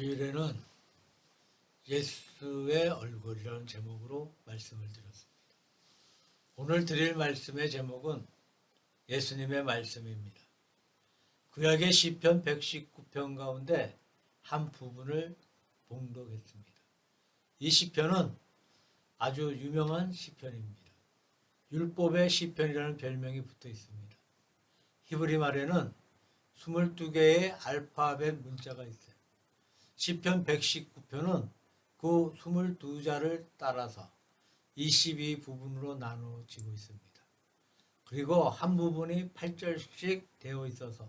주일에는 예수의 얼굴이라는 제목으로 말씀을 드렸습니다. 오늘 드릴 말씀의 제목은 예수님의 말씀입니다. 구약의 시편 119편 가운데 한 부분을 봉독했습니다. 이 시편은 아주 유명한 시편입니다. 율법의 시편이라는 별명이 붙어 있습니다. 히브리 말에는 22개의 알파벳 문자가 있어요. 시편 119편은 그 22자를 따라서 22 부분으로 나누어지고 있습니다. 그리고 한 부분이 8절씩 되어 있어서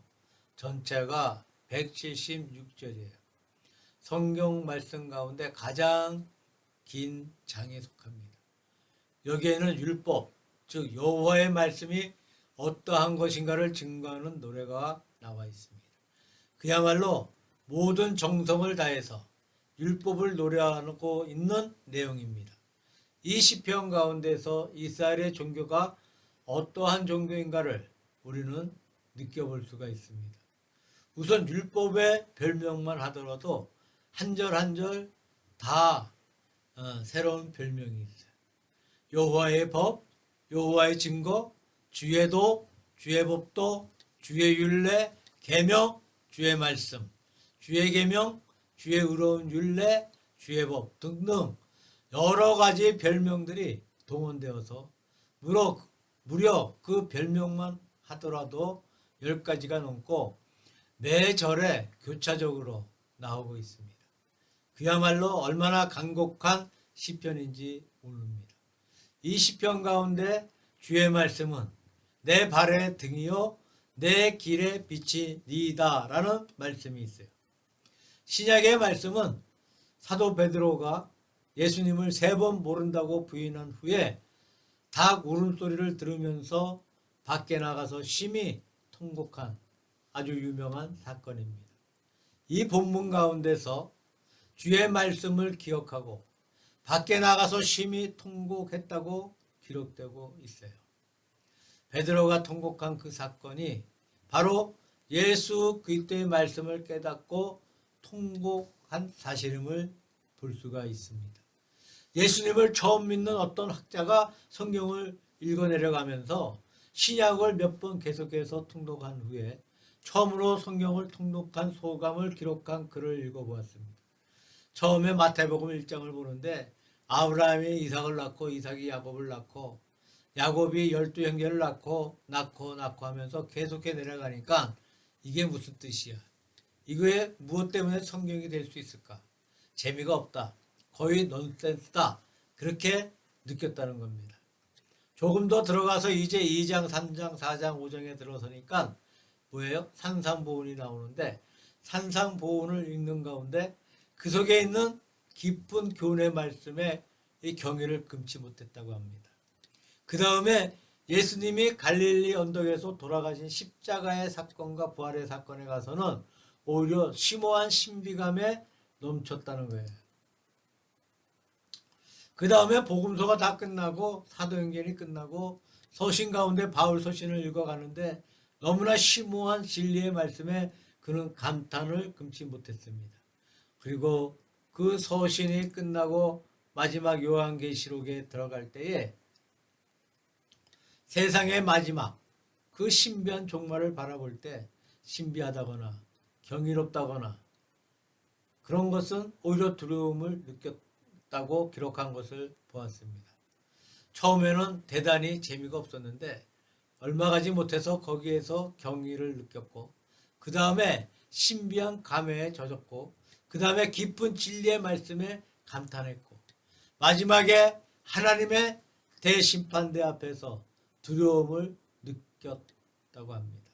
전체가 176절이에요. 성경 말씀 가운데 가장 긴 장에 속합니다. 여기에는 율법, 즉 여호와의 말씀이 어떠한 것인가를 증거하는 노래가 나와 있습니다. 그야말로 모든 정성을 다해서 율법을 노래하고 있는 내용입니다. 이 시편 가운데서 이스라엘의 종교가 어떠한 종교인가를 우리는 느껴볼 수가 있습니다. 우선 율법의 별명만 하더라도 한 절 한 절다 어, 새로운 별명이 있어요. 여호와의 법, 여호와의 증거, 주의 도, 주의 법도, 주의 율례, 계명, 주의 말씀, 주의 계명, 주의 의로운 율례, 주의 법 등등 여러 가지 별명들이 동원되어서 무려, 무려 그 별명만 하더라도 열 가지가 넘고 매 절에 교차적으로 나오고 있습니다. 그야말로 얼마나 간곡한 시편인지 모릅니다. 이 시편 가운데 주의 말씀은 내 발의 등이요 내 길의 빛이 니다라는 말씀이 있어요. 신약의 말씀은 사도 베드로가 예수님을 세 번 모른다고 부인한 후에 닭 울음소리를 들으면서 밖에 나가서 심히 통곡한 아주 유명한 사건입니다. 이 본문 가운데서 주의 말씀을 기억하고 밖에 나가서 심히 통곡했다고 기록되고 있어요. 베드로가 통곡한 그 사건이 바로 예수 그리스도의 말씀을 깨닫고 통곡한 사실임을 볼 수가 있습니다. 예수님을 처음 믿는 어떤 학자가 성경을 읽어내려가면서 신약을 몇 번 계속해서 통독한 후에 처음으로 성경을 통독한 소감을 기록한 글을 읽어보았습니다. 처음에 마태복음 1장을 보는데 아브라함이 이삭을 낳고 이삭이 야곱을 낳고 야곱이 열두 형제를 낳고 낳고 낳고 하면서 계속해 내려가니까 이게 무슨 뜻이야? 이거에 무엇 때문에 성경이 될 수 있을까? 재미가 없다. 거의 넌센스다. 그렇게 느꼈다는 겁니다. 조금 더 들어가서 이제 2장, 3장, 4장, 5장에 들어서니까 뭐예요? 산상보훈이 나오는데 산상보훈을 읽는 가운데 그 속에 있는 깊은 교훈의 말씀에 이 경의를 금치 못했다고 합니다. 그 다음에 예수님이 갈릴리 언덕에서 돌아가신 십자가의 사건과 부활의 사건에 가서는 오히려 심오한 신비감에 넘쳤다는 거예요. 그 다음에 복음서가 다 끝나고 사도행전이 끝나고 서신 가운데 바울 서신을 읽어가는데 너무나 심오한 진리의 말씀에 그는 감탄을 금치 못했습니다. 그리고 그 서신이 끝나고 마지막 요한계시록에 들어갈 때에 세상의 마지막 그 신비한 종말을 바라볼 때 신비하다거나 경이롭다거나 그런 것은 오히려 두려움을 느꼈다고 기록한 것을 보았습니다. 처음에는 대단히 재미가 없었는데 얼마 가지 못해서 거기에서 경의를 느꼈고 그 다음에 신비한 감회에 젖었고 그 다음에 깊은 진리의 말씀에 감탄했고 마지막에 하나님의 대심판대 앞에서 두려움을 느꼈다고 합니다.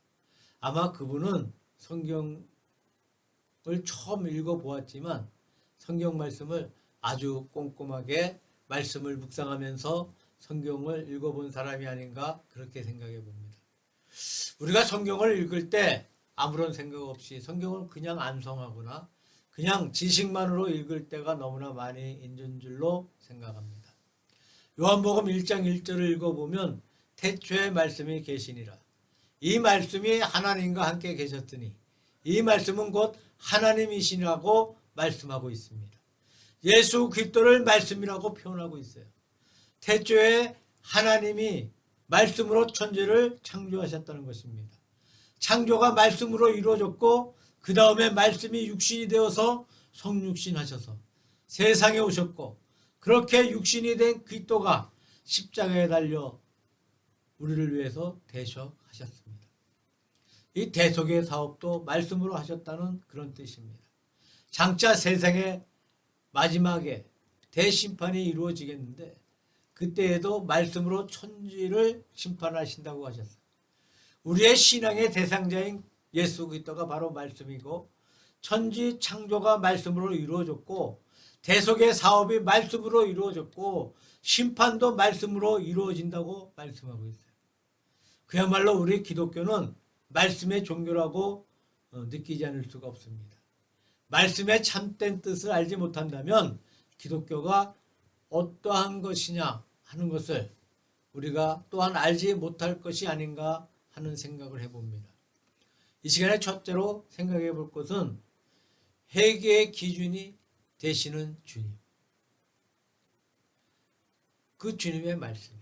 아마 그분은 성경 을 처음 읽어보았지만 성경 말씀을 아주 꼼꼼하게 말씀을 묵상하면서 성경을 읽어본 사람이 아닌가 그렇게 생각해 봅니다. 우리가 성경을 읽을 때 아무런 생각 없이 성경을 그냥 암송하거나 그냥 지식만으로 읽을 때가 너무나 많이 있는 줄로 생각합니다. 요한복음 1장 1절을 읽어보면 태초에 말씀이 계시니라. 이 말씀이 하나님과 함께 계셨더니 이 말씀은 곧 하나님이시라고 말씀하고 있습니다. 예수 그리스도를 말씀이라고 표현하고 있어요. 태초에 하나님이 말씀으로 천지를 창조하셨다는 것입니다. 창조가 말씀으로 이루어졌고 그 다음에 말씀이 육신이 되어서 성육신하셔서 세상에 오셨고 그렇게 육신이 된 그리스도가 십자가에 달려 우리를 위해서 대속하셨습니다. 이 대속의 사업도 말씀으로 하셨다는 그런 뜻입니다. 장차 세상의 마지막에 대심판이 이루어지겠는데 그때에도 말씀으로 천지를 심판하신다고 하셨어요. 우리의 신앙의 대상자인 예수 그리스도가 바로 말씀이고 천지 창조가 말씀으로 이루어졌고 대속의 사업이 말씀으로 이루어졌고 심판도 말씀으로 이루어진다고 말씀하고 있어요. 그야말로 우리 기독교는 말씀의 종교라고 어, 느끼지 않을 수가 없습니다. 말씀의 참된 뜻을 알지 못한다면 기독교가 어떠한 것이냐 하는 것을 우리가 또한 알지 못할 것이 아닌가 하는 생각을 해봅니다. 이 시간에 첫째로 생각해 볼 것은 회개의 기준이 되시는 주님. 그 주님의 말씀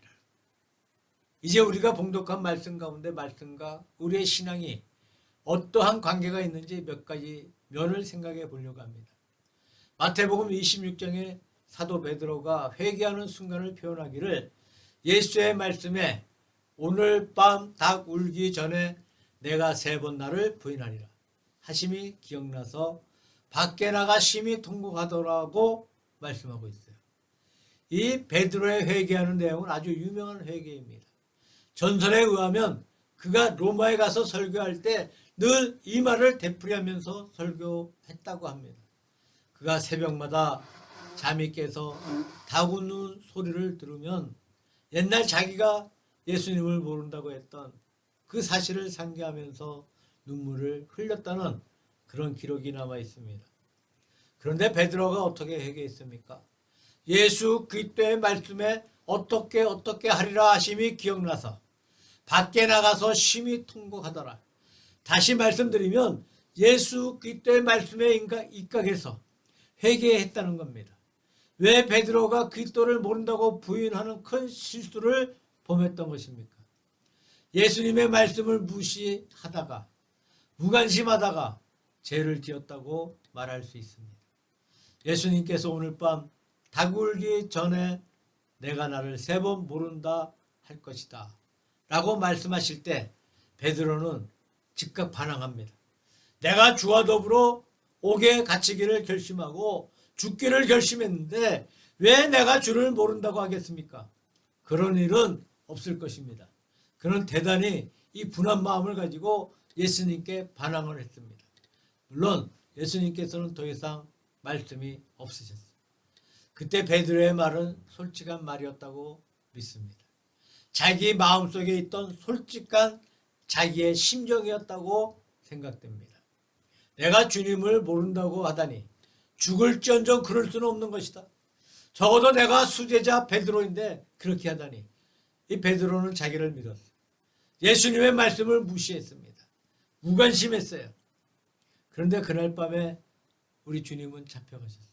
이제 우리가 봉독한 말씀 가운데 말씀과 우리의 신앙이 어떠한 관계가 있는지 몇 가지 면을 생각해 보려고 합니다. 마태복음 26장에 사도 베드로가 회개하는 순간을 표현하기를 예수의 말씀에 오늘 밤 닭 울기 전에 내가 세 번 나를 부인하리라 하심이 기억나서 밖에 나가 심히 통곡하더라고 말씀하고 있어요. 이 베드로의 회개하는 내용은 아주 유명한 회개입니다. 전설에 의하면 그가 로마에 가서 설교할 때 늘 이 말을 되풀이하면서 설교했다고 합니다. 그가 새벽마다 잠이 깨서 닭 우는 소리를 들으면 옛날 자기가 예수님을 모른다고 했던 그 사실을 상기하면서 눈물을 흘렸다는 그런 기록이 남아 있습니다. 그런데 베드로가 어떻게 회개했습니까? 예수 그리스도의 말씀에 어떻게 어떻게 하리라 하심이 기억나서 밖에 나가서 심히 통곡하더라. 다시 말씀드리면 예수 그리스도의 말씀에 입각해서 회개했다는 겁니다. 왜 베드로가 그리스도를 모른다고 부인하는 큰 실수를 범했던 것입니까? 예수님의 말씀을 무시하다가 무관심하다가 죄를 지었다고 말할 수 있습니다. 예수님께서 오늘 밤 다굴기 전에 내가 나를 세 번 모른다 할 것이다. 라고 말씀하실 때 베드로는 즉각 반항합니다. 내가 주와 더불어 옥에 갇히기를 결심하고 죽기를 결심했는데 왜 내가 주를 모른다고 하겠습니까? 그런 일은 없을 것입니다. 그는 대단히 이 분한 마음을 가지고 예수님께 반항을 했습니다. 물론 예수님께서는 더 이상 말씀이 없으셨어요. 그때 베드로의 말은 솔직한 말이었다고 믿습니다. 자기 마음속에 있던 솔직한 자기의 심정이었다고 생각됩니다. 내가 주님을 모른다고 하다니 죽을지언정 그럴 수는 없는 것이다. 적어도 내가 수제자 베드로인데 그렇게 하다니 이 베드로는 자기를 믿었어요. 예수님의 말씀을 무시했습니다. 무관심했어요. 그런데 그날 밤에 우리 주님은 잡혀가셨어요.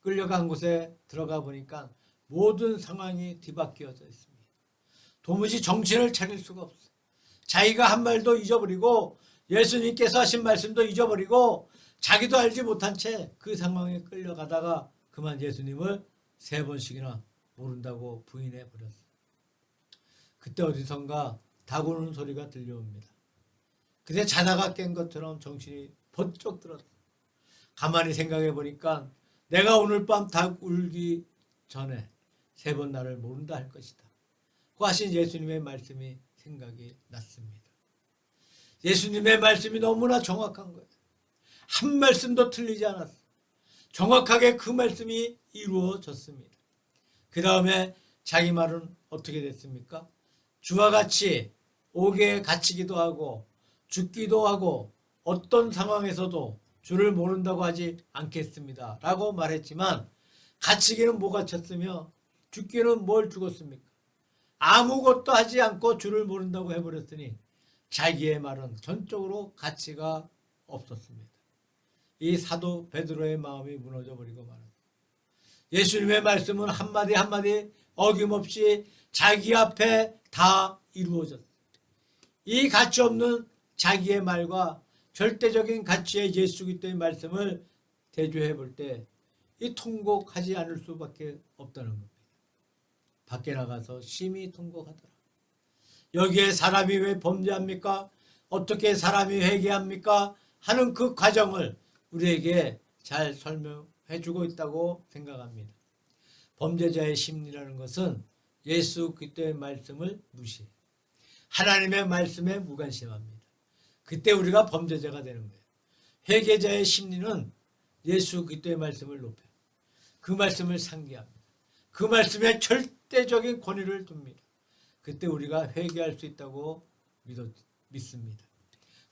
끌려간 곳에 들어가 보니까 모든 상황이 뒤바뀌어져 있습니다. 도무지 정신을 차릴 수가 없어요. 자기가 한 말도 잊어버리고 예수님께서 하신 말씀도 잊어버리고 자기도 알지 못한 채 그 상황에 끌려가다가 그만 예수님을 세 번씩이나 모른다고 부인해 버렸어요. 그때 어디선가 다구는 소리가 들려옵니다. 그때 자다가 깬 것처럼 정신이 번쩍 들었어요. 가만히 생각해 보니까 내가 오늘 밤 닭 울기 전에 세 번 나를 모른다 할 것이다. 그 하신 예수님의 말씀이 생각이 났습니다. 예수님의 말씀이 너무나 정확한 거예요. 한 말씀도 틀리지 않았어. 정확하게 그 말씀이 이루어졌습니다. 그 다음에 자기 말은 어떻게 됐습니까? 주와 같이 옥에 갇히기도 하고 죽기도 하고 어떤 상황에서도 주를 모른다고 하지 않겠습니다. 라고 말했지만 갇히기는 뭐 갇혔으며 죽기는 뭘 죽었습니까? 아무것도 하지 않고 주를 모른다고 해버렸으니 자기의 말은 전적으로 가치가 없었습니다. 이 사도 베드로의 마음이 무너져 버리고 말합니다. 예수님의 말씀은 한마디 한마디 어김없이 자기 앞에 다 이루어졌다. 이 가치 없는 자기의 말과 절대적인 가치의 예수 그리스도의 말씀을 대조해 볼 때 이 통곡하지 않을 수밖에 없다는 겁니다. 밖에 나가서 심히 통곡하더라. 여기에 사람이 왜 범죄합니까? 어떻게 사람이 회개합니까? 하는 그 과정을 우리에게 잘 설명해 주고 있다고 생각합니다. 범죄자의 심리라는 것은 예수 그리스도의 말씀을 무시해. 하나님의 말씀에 무관심합니다. 그때 우리가 범죄자가 되는 거예요. 회개자의 심리는 예수 그리스도의 말씀을 높여요. 그 말씀을 상기합니다. 그 말씀에 절대적인 권위를 둡니다. 그때 우리가 회개할 수 있다고 믿어, 믿습니다.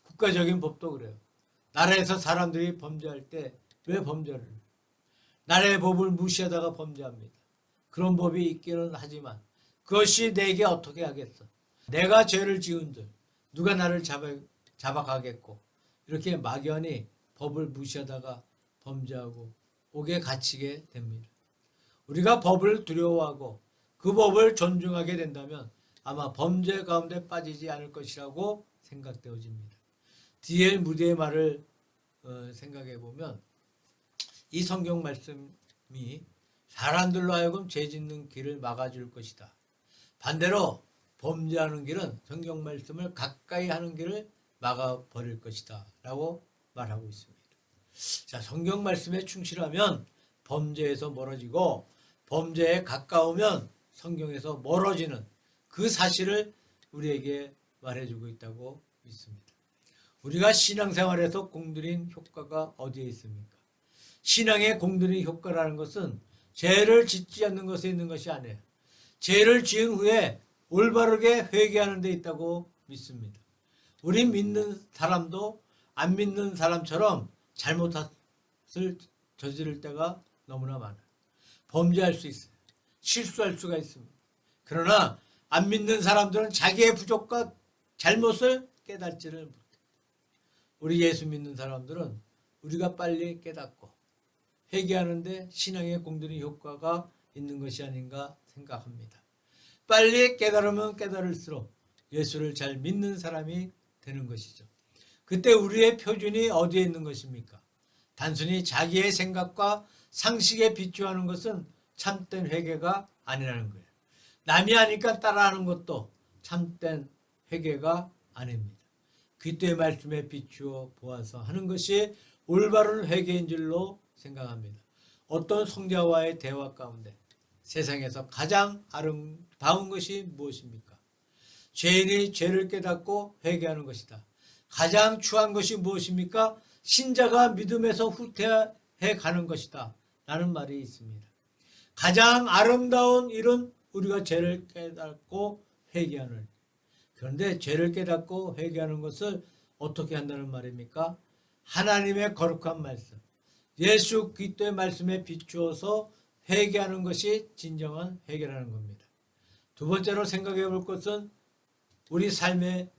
국가적인 법도 그래요. 나라에서 사람들이 범죄할 때 왜 범죄를? 나라의 법을 무시하다가 범죄합니다. 그런 법이 있기는 하지만 그것이 내게 어떻게 하겠어? 내가 죄를 지은들 누가 나를 잡아 잡아가겠고 이렇게 막연히 법을 무시하다가 범죄하고 옥에 갇히게 됩니다. 우리가 법을 두려워하고 그 법을 존중하게 된다면 아마 범죄 가운데 빠지지 않을 것이라고 생각되어집니다. 디엘 무디의 말을 어, 생각해 보면 이 성경 말씀이 사람들로 하여금 죄 짓는 길을 막아줄 것이다. 반대로 범죄하는 길은 성경 말씀을 가까이 하는 길을 막아버릴 것이다. 라고 말하고 있습니다. 자, 성경 말씀에 충실하면 범죄에서 멀어지고 범죄에 가까우면 성경에서 멀어지는 그 사실을 우리에게 말해주고 있다고 믿습니다. 우리가 신앙생활에서 공들인 효과가 어디에 있습니까? 신앙의 공들인 효과라는 것은 죄를 짓지 않는 것에 있는 것이 아니에요. 죄를 지은 후에 올바르게 회개하는 데 있다고 믿습니다. 우리 믿는 사람도 안 믿는 사람처럼 잘못을 저지를 때가 너무나 많아요. 범죄할 수 있어요. 실수할 수가 있습니다. 그러나 안 믿는 사람들은 자기의 부족과 잘못을 깨닫지를 못해요. 우리 예수 믿는 사람들은 우리가 빨리 깨닫고 회개하는데 신앙의 공들인 효과가 있는 것이 아닌가 생각합니다. 빨리 깨달으면 깨달을수록 예수를 잘 믿는 사람이 되는 것이죠. 그때 우리의 표준이 어디에 있는 것입니까? 단순히 자기의 생각과 상식에 비추하는 것은 참된 회개가 아니라는 거예요. 남이 하니까 따라하는 것도 참된 회개가 아닙니다. 그때의 말씀에 비추어 보아서 하는 것이 올바른 회개인 줄로 생각합니다. 어떤 성자와의 대화 가운데 세상에서 가장 아름다운 것이 무엇입니까? 죄인이 죄를 깨닫고 회개하는 것이다. 가장 추한 것이 무엇입니까? 신자가 믿음에서 후퇴해 가는 것이다. 라는 말이 있습니다. 가장 아름다운 일은 우리가 죄를 깨닫고 회개하는. 그런데 죄를 깨닫고 회개하는 것을 어떻게 한다는 말입니까? 하나님의 거룩한 말씀, 예수 그리스도의 말씀에 비추어서 회개하는 것이 진정한 회개라는 겁니다. 두 번째로 생각해 볼 것은 우리 삶의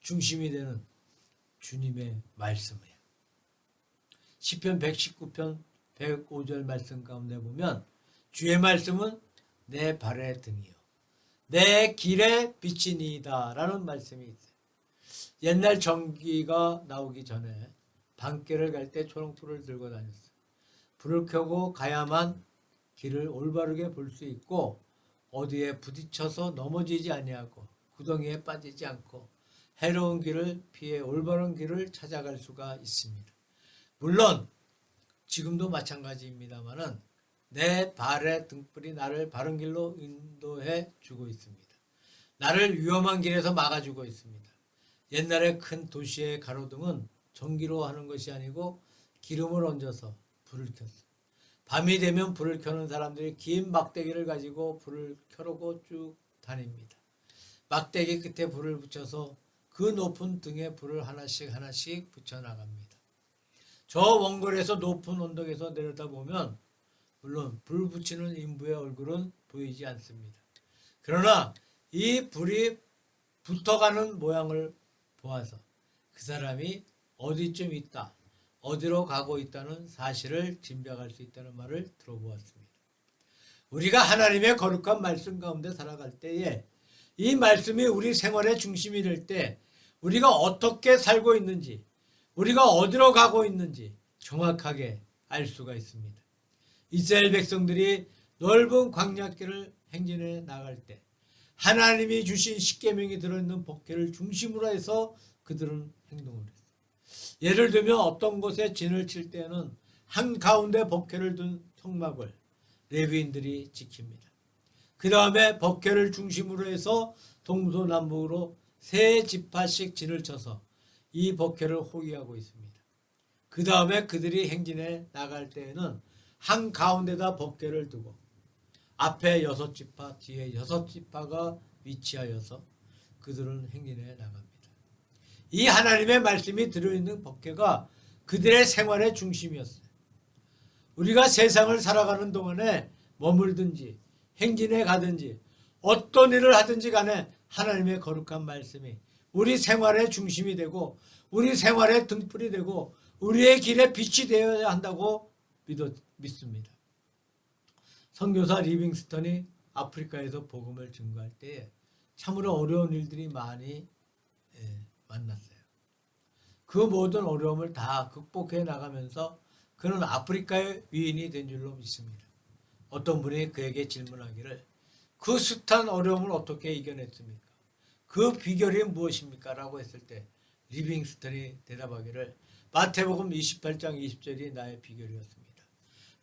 중심이 되는 주님의 말씀이에요. 시편 119편 105절 말씀 가운데 보면 주의 말씀은 내 발의 등이요 내 길에 비치니이다 라는 말씀이 있어요. 옛날 전기가 나오기 전에 방길을 갈 때 초롱불을 들고 다녔어요. 불을 켜고 가야만 길을 올바르게 볼 수 있고 어디에 부딪혀서 넘어지지 아니하고 구덩이에 빠지지 않고 해로운 길을 피해 올바른 길을 찾아갈 수가 있습니다. 물론 지금도 마찬가지입니다만은 내 발의 등불이 나를 바른 길로 인도해 주고 있습니다. 나를 위험한 길에서 막아주고 있습니다. 옛날에 큰 도시의 가로등은 전기로 하는 것이 아니고 기름을 얹어서 불을 켰어요. 밤이 되면 불을 켜는 사람들이 긴 막대기를 가지고 불을 켜려고 쭉 다닙니다. 막대기 끝에 불을 붙여서 그 높은 등에 불을 하나씩 하나씩 붙여 나갑니다. 저 원골에서 높은 언덕에서 내려다보면 물론 불 붙이는 인부의 얼굴은 보이지 않습니다. 그러나 이 불이 붙어가는 모양을 보아서 그 사람이 어디쯤 있다, 어디로 가고 있다는 사실을 짐작할 수 있다는 말을 들어보았습니다. 우리가 하나님의 거룩한 말씀 가운데 살아갈 때에 이 말씀이 우리 생활의 중심이 될 때 우리가 어떻게 살고 있는지 우리가 어디로 가고 있는지 정확하게 알 수가 있습니다. 이스라엘 백성들이 넓은 광야길을 행진해 나갈 때 하나님이 주신 십계명이 들어있는 법궤를 중심으로 해서 그들은 행동을 했어요. 예를 들면 어떤 곳에 진을 칠 때는 한 가운데 법궤를 둔 성막을 레위인들이 지킵니다. 그 다음에 법궤를 중심으로 해서 동서남북으로 세 지파씩 진을 쳐서 이 법궤를 호위하고 있습니다. 그 다음에 그들이 행진해 나갈 때에는 한 가운데다 법궤를 두고 앞에 여섯 지파, 뒤에 여섯 지파가 위치하여서 그들은 행진해 나갑니다. 이 하나님의 말씀이 들어있는 법궤가 그들의 생활의 중심이었어요. 우리가 세상을 살아가는 동안에 머물든지 행진해 가든지 어떤 일을 하든지 간에 하나님의 거룩한 말씀이 우리 생활의 중심이 되고 우리 생활의 등불이 되고 우리의 길에 빛이 되어야 한다고 믿어, 믿습니다. 선교사 리빙스턴이 아프리카에서 복음을 증거할 때에 참으로 어려운 일들이 많이 예, 만났어요. 그 모든 어려움을 다 극복해 나가면서 그는 아프리카의 위인이 된 줄로 믿습니다. 어떤 분이 그에게 질문하기를 그 숱한 어려움을 어떻게 이겨냈습니까? 그 비결이 무엇입니까? 라고 했을 때 리빙스턴이 대답하기를 마태복음 28장 20절이 나의 비결이었습니다.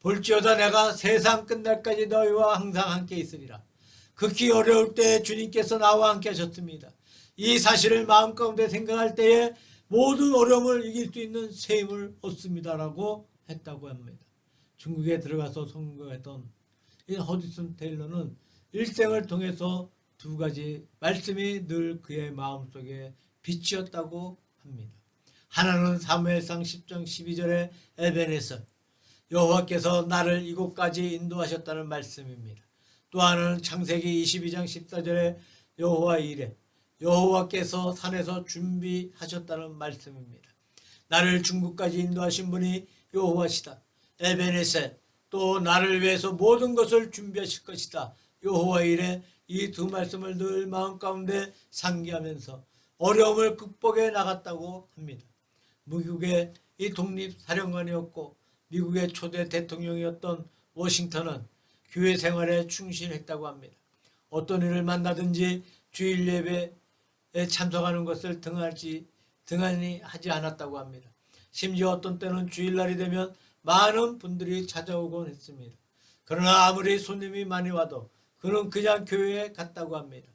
볼지어다 내가 세상 끝날까지 너희와 항상 함께 있으리라. 극히 어려울 때 주님께서 나와 함께 하셨습니다. 이 사실을 마음 가운데 생각할 때에 모든 어려움을 이길 수 있는 새 힘을 얻습니다라고 했다고 합니다. 중국에 들어가서 선거했던 이 허디슨 테일러는 일생을 통해서 두 가지 말씀이 늘 그의 마음속에 빛이었다고 합니다. 하나는 사무엘상 10장 12절에 에벤에서 여호와께서 나를 이곳까지 인도하셨다는 말씀입니다. 또 하나는 창세기 22장 14절에 여호와 이래 여호와께서 산에서 준비하셨다는 말씀입니다. 나를 중국까지 인도하신 분이 여호와시다. 에베네셋 또 나를 위해서 모든 것을 준비하실 것이다. 여호와 이래 이 두 말씀을 늘 마음 가운데 상기하면서 어려움을 극복해 나갔다고 합니다. 미국의 이 독립 사령관이었고 미국의 초대 대통령이었던 워싱턴은 교회 생활에 충실했다고 합니다. 어떤 일을 만나든지 주일 예배에 참석하는 것을 등하지 등한히 하지 않았다고 합니다. 심지어 어떤 때는 주일날이 되면 많은 분들이 찾아오곤 했습니다. 그러나 아무리 손님이 많이 와도 그는 그냥 교회에 갔다고 합니다.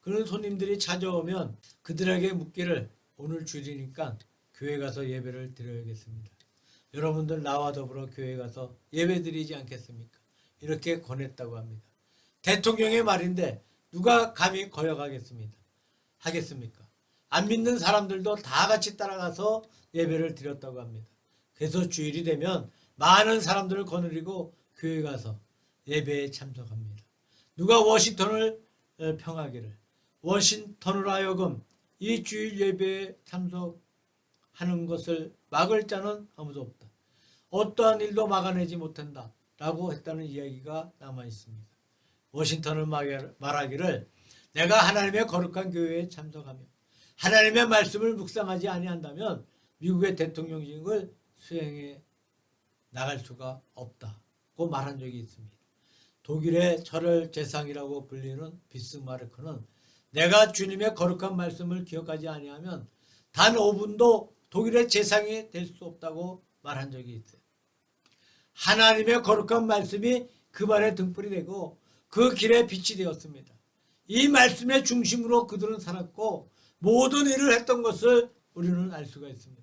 그런 손님들이 찾아오면 그들에게 묻기를 오늘 주일이니까 교회 가서 예배를 드려야겠습니다. 여러분들 나와 더불어 교회 가서 예배 드리지 않겠습니까? 이렇게 권했다고 합니다. 대통령의 말인데 누가 감히 거역하겠습니다. 하겠습니까? 안 믿는 사람들도 다 같이 따라가서 예배를 드렸다고 합니다. 그래서 주일이 되면 많은 사람들을 거느리고 교회 가서 예배에 참석합니다. 누가 워싱턴을 어, 평하기를 워싱턴으로 하여금 이 주일 예배에 참석하는 것을 막을 자는 아무도 없다. 어떠한 일도 막아내지 못한다. 라고 했다는 이야기가 남아 있습니다. 워싱턴을 말하기를 내가 하나님의 거룩한 교회에 참석하며 하나님의 말씀을 묵상하지 아니한다면 미국의 대통령직을 수행해 나갈 수가 없다고 말한 적이 있습니다. 독일의 철을 재상이라고 불리는 비스마르크는 내가 주님의 거룩한 말씀을 기억하지 아니하면 단 5분도 독일의 재상이 될 수 없다고 말한 적이 있어요. 하나님의 거룩한 말씀이 그 발의 등불이 되고 그 길에 빛이 되었습니다. 이 말씀의 중심으로 그들은 살았고 모든 일을 했던 것을 우리는 알 수가 있습니다.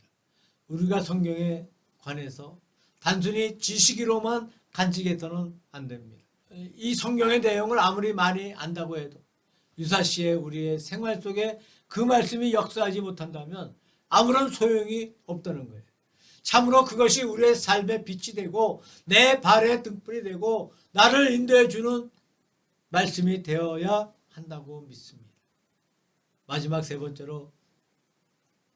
우리가 성경에 관해서 단순히 지식으로만 간직해서는 안 됩니다. 이 성경의 내용을 아무리 많이 안다고 해도 유사시에 우리의 생활 속에 그 말씀이 역사하지 못한다면 아무런 소용이 없다는 거예요. 참으로 그것이 우리의 삶의 빛이 되고 내 발의 등불이 되고 나를 인도해 주는 말씀이 되어야 한다고 믿습니다. 마지막 세 번째로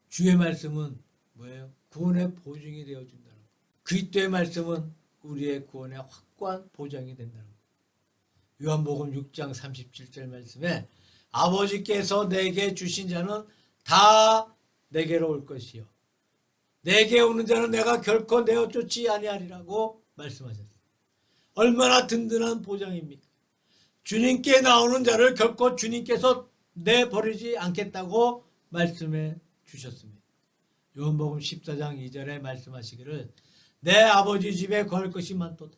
주의 말씀은 뭐예요? 구원의 보증이 되어 준다는 거. 그리스도의 말씀은 우리의 구원의 확고한 보장이 된다는 거. 요한복음 6장 37절 말씀에 아버지께서 내게 주신 자는 다 내게로 올 것이요 내게 오는 자는 내가 결코 내어 쫓지 아니하리라고 말씀하셨어요. 얼마나 든든한 보장입니까? 주님께 나오는 자를 결코 주님께서 내버리지 않겠다고 말씀해 주셨습니다. 요한복음 14장 2절에 말씀하시기를 내 아버지 집에 거할 것이 많도다.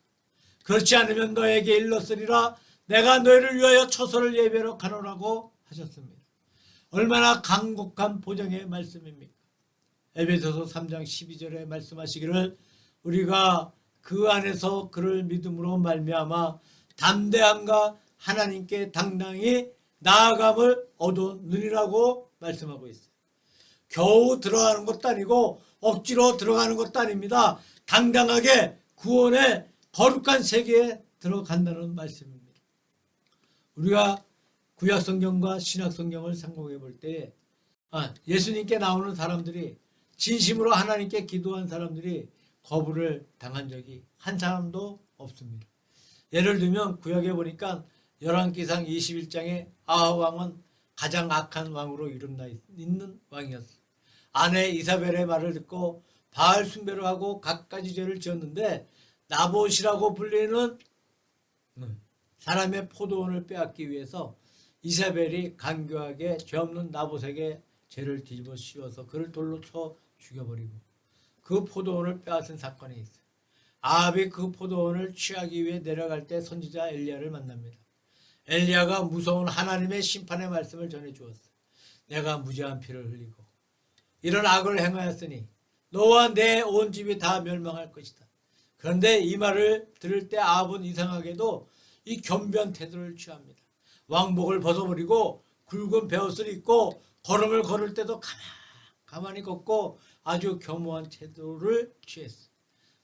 그렇지 않으면 너에게 일렀으리라 내가 너희를 위하여 처소를 예배로 가노라고 하셨습니다. 얼마나 강곡한 보장의 말씀입니까? 에베소서 3장 12절에 말씀하시기를 우리가 그 안에서 그를 믿음으로 말미암아 담대함과 하나님께 당당히 나아감을 얻어느니라고 말씀하고 있어요. 겨우 들어가는 것도 아니고 억지로 들어가는 것도 아닙니다. 당당하게 구원의 거룩한 세계에 들어간다는 말씀입니다. 우리가 구약 성경과 신약 성경을 상공해 볼 때, 아, 예수님께 나오는 사람들이 진심으로 하나님께 기도한 사람들이 거부를 당한 적이 한 사람도 없습니다. 예를 들면 구약에 보니까 열왕기상 21장에 아하 왕은 가장 악한 왕으로 이름나 있는 왕이었어요. 아내 이사벨의 말을 듣고 바알 숭배를 하고 갖가지 죄를 지었는데 나봇이라고 불리는 음, 사람의 포도원을 빼앗기 위해서 이사벨이 간교하게 죄 없는 나봇에게 죄를 뒤집어 씌워서 그를 돌로 쳐 죽여버리고 그 포도원을 빼앗은 사건이 있어요. 아합이 그 포도원을 취하기 위해 내려갈 때 선지자 엘리야를 만납니다. 엘리야가 무서운 하나님의 심판의 말씀을 전해 주었어요. 내가 무죄한 피를 흘리고 이런 악을 행하였으니 너와 내 온 집이 다 멸망할 것이다. 그런데 이 말을 들을 때 아합은 이상하게도 이 겸비한 태도를 취합니다. 왕복을 벗어버리고 굵은 베옷을 입고 걸음을 걸을 때도 가만, 가만히 걷고 아주 겸허한 태도를 취했어.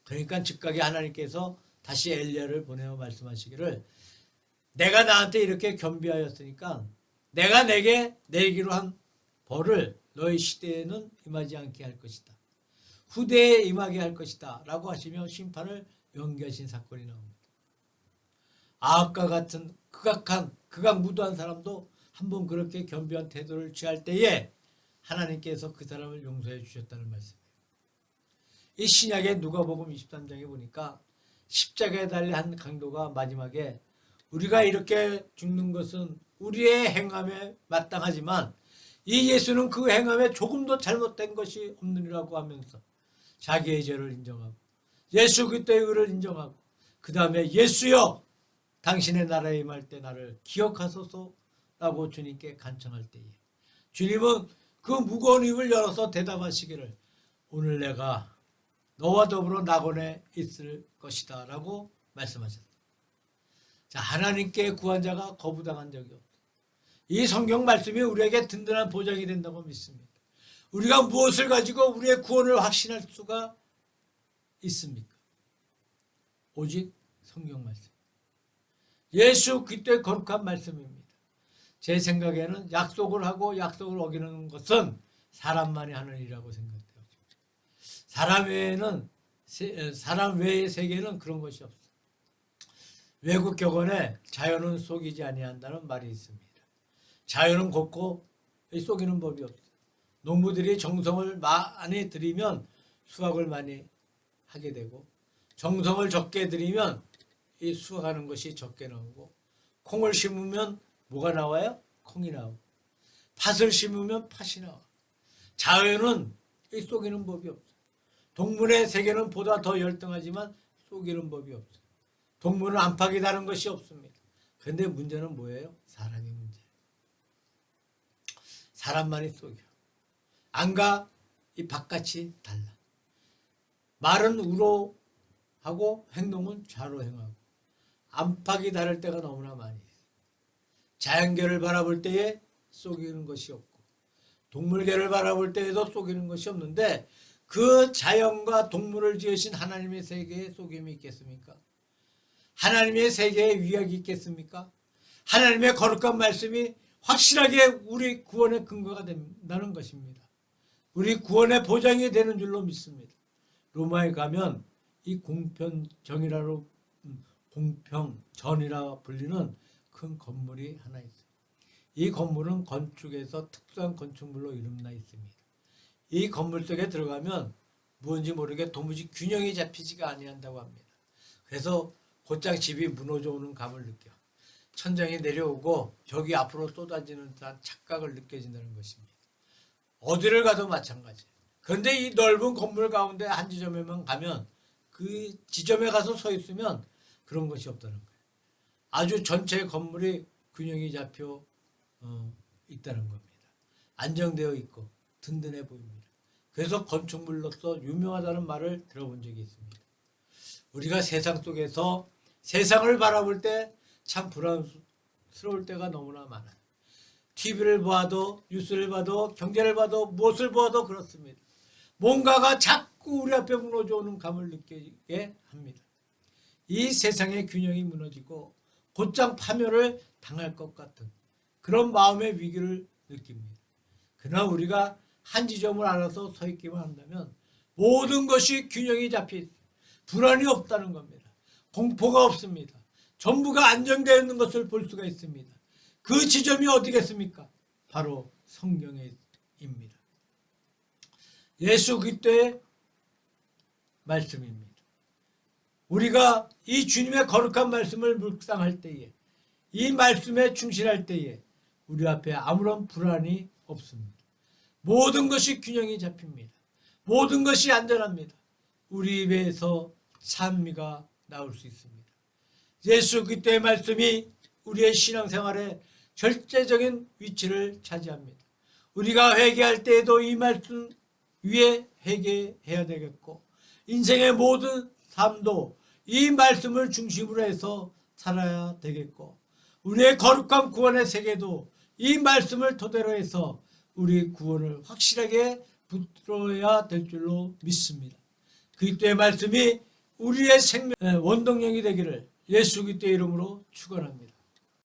그러니까 즉각에 하나님께서 다시 엘리야를 보내어 말씀하시기를 내가 나한테 이렇게 겸비하였으니까 내가 내게 내기로 한 벌을 너희 시대에는 임하지 않게 할 것이다. 후대에 임하게 할 것이다. 라고 하시며 심판을 명기하신 사건이 나옵니다. 아합과 같은 극악한 극악 무도한 사람도 한번 그렇게 겸비한 태도를 취할 때에 하나님께서 그 사람을 용서해 주셨다는 말씀이에요. 이 신약의 누가복음 23장에 보니까 십자가에 달린 한 강도가 마지막에 우리가 이렇게 죽는 것은 우리의 행함에 마땅하지만 이 예수는 그 행함에 조금도 잘못된 것이 없느니라고 하면서 자기의 죄를 인정하고 예수 그리스도의 의를 인정하고 그 다음에 예수여 당신의 나라에 임할 때 나를 기억하소서라고 주님께 간청할 때에 주님은 그 무거운 입을 열어서 대답하시기를 오늘 내가 너와 더불어 낙원에 있을 것이다 라고 말씀하셨다. 자, 하나님께 구한 자가 거부당한 적이 없다. 이 성경 말씀이 우리에게 든든한 보장이 된다고 믿습니다. 우리가 무엇을 가지고 우리의 구원을 확신할 수가 있습니까? 오직 성경 말씀. 예수 그리스도의 거룩한 말씀입니다. 제 생각에는 약속을 하고 약속을 어기는 것은 사람만이 하는 일이라고 생각돼요. 사람 외에는 사람 외의 세계는 그런 것이 없어. 외국 격언에 자연은 속이지 아니한다는 말이 있습니다. 자연은 곱고 속이는 법이 없어. 농부들이 정성을 많이 들이면 수확을 많이 하게 되고 정성을 적게 들이면 이 수확하는 것이 적게 나오고 콩을 심으면 뭐가 나와요? 콩이 나오고 팥을 심으면 팥이 나와. 자연은 이 속이는 법이 없어. 동물의 세계는 보다 더 열등하지만 속이는 법이 없어. 동물은 안팎이 다른 것이 없습니다. 그런데 문제는 뭐예요? 사람이 문제. 사람만이 속여. 안과 이 바깥이 달라. 말은 우로 하고 행동은 좌로 행하고 안팎이 다를 때가 너무나 많이. 자연계를 바라볼 때에 속이는 것이 없고 동물계를 바라볼 때에도 속이는 것이 없는데 그 자연과 동물을 지으신 하나님의 세계에 속임이 있겠습니까? 하나님의 세계에 위약이 있겠습니까? 하나님의 거룩한 말씀이 확실하게 우리 구원의 근거가 된다는 것입니다. 우리 구원의 보장이 되는 줄로 믿습니다. 로마에 가면 이 공편정이라로 음, 공평전이라 불리는 큰 건물이 하나 있어요. 이 건물은 건축에서 특수한 건축물로 이름나 있습니다. 이 건물 속에 들어가면 무언지 모르게 도무지 균형이 잡히지가 아니한다고 합니다. 그래서 곧장 집이 무너져 오는 감을 느껴. 천장이 내려오고 벽이 앞으로 쏟아지는 듯한 착각을 느껴진다는 것입니다. 어디를 가도 마찬가지. 그런데 이 넓은 건물 가운데 한 지점에만 가면 그 지점에 가서 서 있으면 그런 것이 없다는 거예요. 아주 전체 건물이 균형이 잡혀 어, 있다는 겁니다. 안정되어 있고 든든해 보입니다. 그래서 건축물로서 유명하다는 말을 들어본 적이 있습니다. 우리가 세상 속에서 세상을 바라볼 때 참 불안스러울 때가 너무나 많아요. TV를 봐도 뉴스를 봐도 경제를 봐도 무엇을 봐도 그렇습니다. 뭔가가 자꾸 우리 앞에 무너져 오는 감을 느끼게 합니다. 이 세상의 균형이 무너지고 곧장 파멸을 당할 것 같은 그런 마음의 위기를 느낍니다. 그러나 우리가 한 지점을 알아서 서 있기만 한다면 모든 것이 균형이 있어요. 불안이 없다는 겁니다. 공포가 없습니다. 전부가 안정되어 있는 것을 볼 수가 있습니다. 그 지점이 어디겠습니까? 바로 성경입니다. 예수 그리스도의 말씀입니다. 우리가 이 주님의 거룩한 말씀을 묵상할 때에 이 말씀에 충실할 때에 우리 앞에 아무런 불안이 없습니다. 모든 것이 균형이 잡힙니다. 모든 것이 안전합니다. 우리 입에서 찬미가 나올 수 있습니다. 예수 그리스도의 말씀이 우리의 신앙생활에 절대적인 위치를 차지합니다. 우리가 회개할 때에도 이 말씀 위에 회개해야 되겠고 인생의 모든 삶도 이 말씀을 중심으로 해서 살아야 되겠고 우리의 거룩한 구원의 세계도 이 말씀을 토대로 해서 우리 구원을 확실하게 붙들어야 될 줄로 믿습니다. 그리스도의 말씀이 우리의 생명 원동력이 되기를 예수 그리스도의 이름으로 축원합니다.